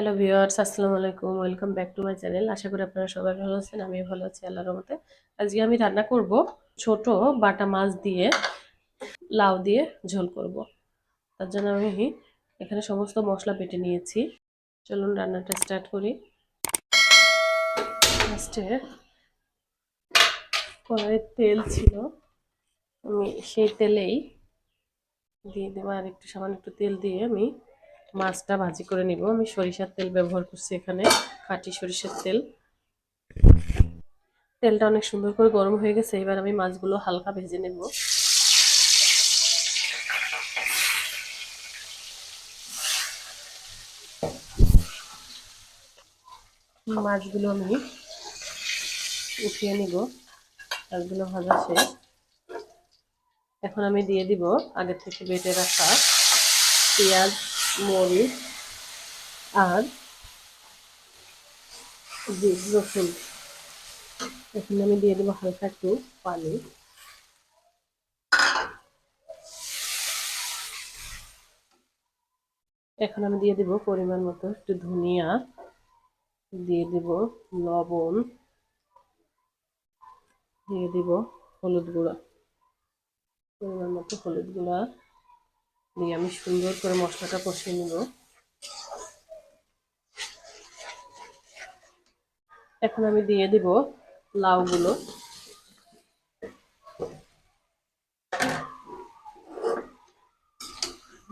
Hello viewers আসসালামু আলাইকুম welcome back to my channel আশা করি আপনারা সবাই ভালো আছেন আমি ভালো আছি, আল্লাহর রহমতে। আজকে আমি রান্না করব ছোট বাটা মাছ দিয়ে, লাউ দিয়ে ঝোল করব। তার জন্য আমি এখানে সমস্ত মশলা বেটে নিয়েছি। চলুন রান্নাটা স্টার্ট করি। ফার্স্টে কড়াইয়ের তেল ছিল, আমি সেই তেলেই দিয়ে দেবো, আর একটু সামান্য একটু তেল দিয়ে আমি মাছটা ভাজি করে নিব। আমি সরিষার তেল ব্যবহার করছি এখানে, খাঁটি সরিষার তেল। তেলটা অনেক সুন্দর করে গরম হয়ে গেছে, এবার আমি মাছগুলো হালকা ভেজে নেব। মাছগুলো আমি উঠিয়ে নিব, মাছগুলো ভাজা এখন আমি দিয়ে দিব আগে থেকে বেটে রাখা পেঁয়াজ মরিচ আর রসুন। এখন আমি দিয়ে দেবো হালকা একটু পানি। এখন আমি দিয়ে দেব পরিমাণ মতো একটু ধনিয়া। দিয়ে দেব লবণ। দিয়ে দিব হলুদ গুঁড়া। পরিমাণ মতো হলুদ গুঁড়া। দিয়ে আমি সুন্দর করে মশলাটা কষিয়ে নেব। এখন আমি দিয়ে দিব লাউগুলো।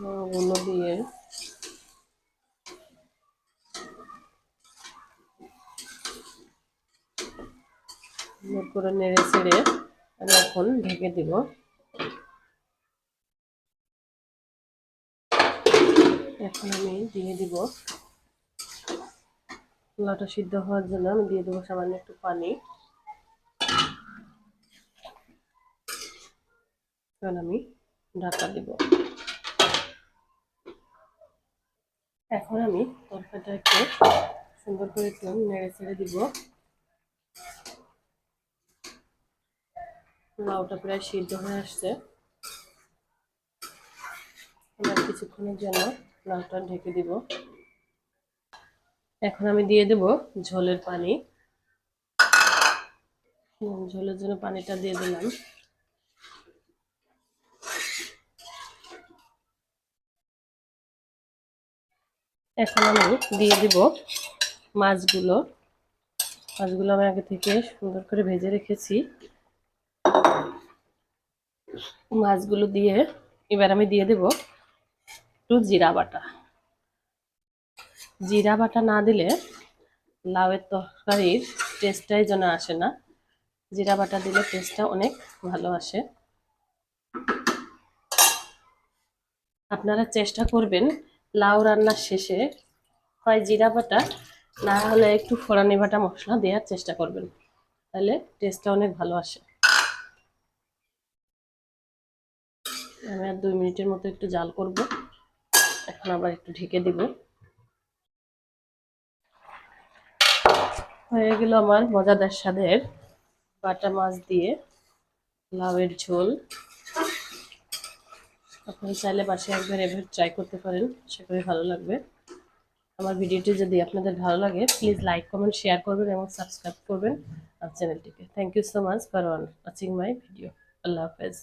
লাউগুলো দিয়ে করে নেড়ে ছেড়ে আমি এখন ঢেকে দিব। এখন আমি দিয়ে দিব। পোলাটা সিদ্ধ হওয়ার জন্য আমি দিয়ে দেবো সামান্য একটু পানি। এখন আমি ঢাকা দিব। এখন আমি তরকারিটা একটু সুন্দর করে একটু নেড়ে ছেড়ে দিব। লাউটা প্রায় সিদ্ধ হয়ে আসছে। কিছুক্ষণের জন্য লাউটা ঢেকে দিব। এখন আমি দিয়ে দেব ঝোলের পানি। ঝোলের জন্য পানিটা দিয়ে দিলাম। এখন আমি দিয়ে দিব মাছগুলো। মাছগুলো আমি আগে থেকে সুন্দর করে ভেজে রেখেছি। মাছগুলো দিয়ে এবার আমি দিয়ে দেব একটু জিরা বাটা। জিরা বাটা না দিলে লাউয়ের তরকারির টেস্টটাই যেন আসে না। জিরা বাটা দিলে টেস্টটা অনেক ভালো আসে। আপনারা চেষ্টা করবেন লাউ রান্নার শেষে হয় জিরা বাটা, না হলে একটু ফোড়ানি বাটা মশলা দেওয়ার চেষ্টা করবেন। তাহলে টেস্টটা অনেক ভালো আসে। আমি আর দুই মিনিটের মতো একটু জাল করব। এখন আবার একটু ঢেকে দিব। হয়ে গেল আমার মজাদার স্বাদের বাটা মাছ দিয়ে লাউয়ের ঝোল। আপনি চাইলে বাসে একবার এভাবে ট্রাই করতে পারেন, আশা ভালো লাগবে। আমার ভিডিওটি যদি আপনাদের ভালো লাগে প্লিজ লাইক কমেন্ট শেয়ার করবেন এবং সাবস্ক্রাইব করবেন আমার চ্যানেলটিকে। Thank you so much for watching my video আল্লাহ হাফেজ।